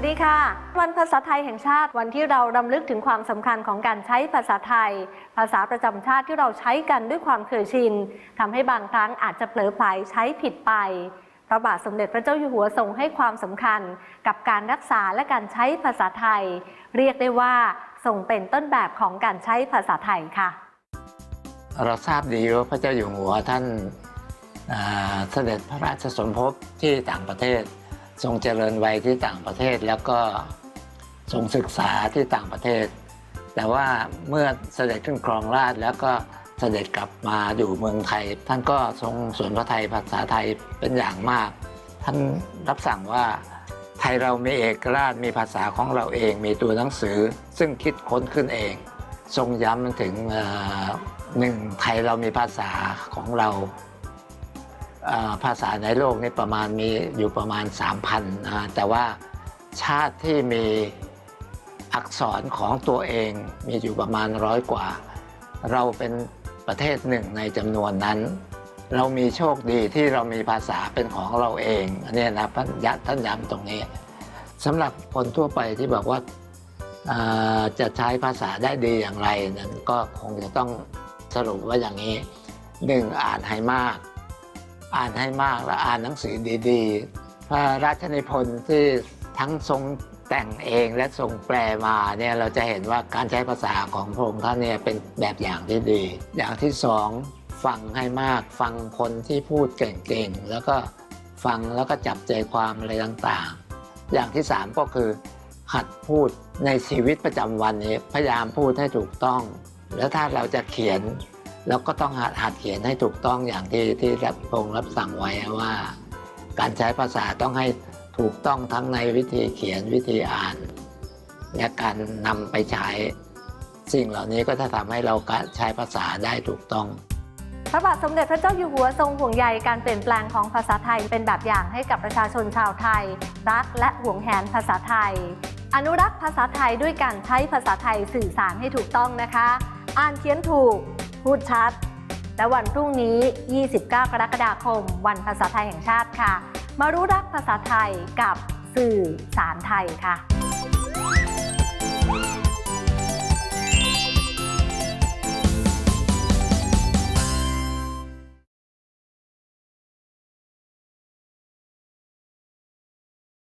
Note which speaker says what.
Speaker 1: วัสดีค่ะ วันภาษาไทยแห่งชาติวันที่เรารำลึกถึงความสำคัญของการใช้ภาษาไทย ภาษาประจำชาติที่เราใช้กันด้วยความเคยชินทำให้บางครั้งอาจจะเผลอไผลใช้ผิดไปพระบาทสมเด็จพระเจ้าอยู่หัวทรงให้ความสำคัญ กับการรักษาและการใช้ภาษาไทย เรียกได้ว่าทรงเป็นต้นแบบของการใช้ภาษาไทยค่ะ
Speaker 2: เราทราบดีว่าพระเจ้าอยู่หัวท่านเสด็จพระราชสมภพที่ต่างประเทศ ทรงเจริญวัยที่ต่างประเทศแล้วก็ทรงศึกษาที่ต่างประเทศ แต่ว่าเมื่อเสด็จขึ้นครองราชแล้วก็เสด็จกลับมาอยู่เมืองไทย ท่านก็ทรงสวนพระไทยภาษาไทยเป็นอย่างมาก ท่านรับสั่งว่าไทยเรามีเอกราชมีภาษาของเราเองมีตัวหนังสือ ซึ่งคิดค้นขึ้นเอง ทรงย้ำถึงหนึ่งไทยเรามีภาษาของเรา ภาษาในโลกนี่ประมาณมีอยู่ประมาณ 3,000นะฮะแต่ว่าชาติที่มีอักษรของตัวเองมีอยู่ประมาณร้อยกว่า เราเป็นประเทศหนึ่งในจำนวนนั้น เรามีโชคดีที่เรามีภาษาเป็นของเราเองอันนี้นะท่านยท่านย้ำตรงนี้สำหรับคนทั่วไปที่บอกว่าอ่าจะใช้ภาษาได้ดีอย่างไรนั้นก็คงจะต้องสรุปว่าอย่างนี้หนึ่งอ่านให้มาก อ่านให้มากและอ่านหนังสือดีๆ พระราชนิพนธ์ที่ทั้งทรงแต่งเองและทรงแปลมาเนี่ยเราจะเห็นว่าการใช้ภาษาของพระองค์ท่านเนี่ยเป็นแบบอย่างที่ดี อย่างที่สองฟังให้มากฟังคนที่พูดเก่งๆ แล้วก็ฟังแล้วก็จับใจความอะไรต่างๆ อย่างที่สามก็คือ หัดพูดในชีวิตประจำวันนี้พยายามพูดให้ถูกต้อง แล้วถ้าเราจะเขียน เราก็ต้องหัดเขียนให้ถูกต้องอย่างที่ที่รับพงรับสั่งไว้ว่า การใช้ภาษาต้องให้ถูกต้องทั้งในวิธีเขียนวิธีอ่าน และการนำไปใช้สิ่งเหล่านี้ก็จะทำให้เราใช้ภาษาได้ถูกต้อง
Speaker 1: พระบาทสมเด็จพระเจ้าอยู่หัวทรงห่วงใยการเปลี่ยนแปลงของภาษาไทยเป็นแบบอย่างให้กับประชาชนชาวไทย รักและห่วงแหนภาษาไทย อนุรักษ์ภาษาไทยด้วยการใช้ภาษาไทยสื่อสารให้ถูกต้องนะคะ อ่านเขียนถูก พูดชัด และวันพรุ่งนี้ 29 กรกฎาคม วันภาษาไทยแห่งชาติค่ะ มารู้รักภาษาไทยกับสื่อสารไทยค่ะ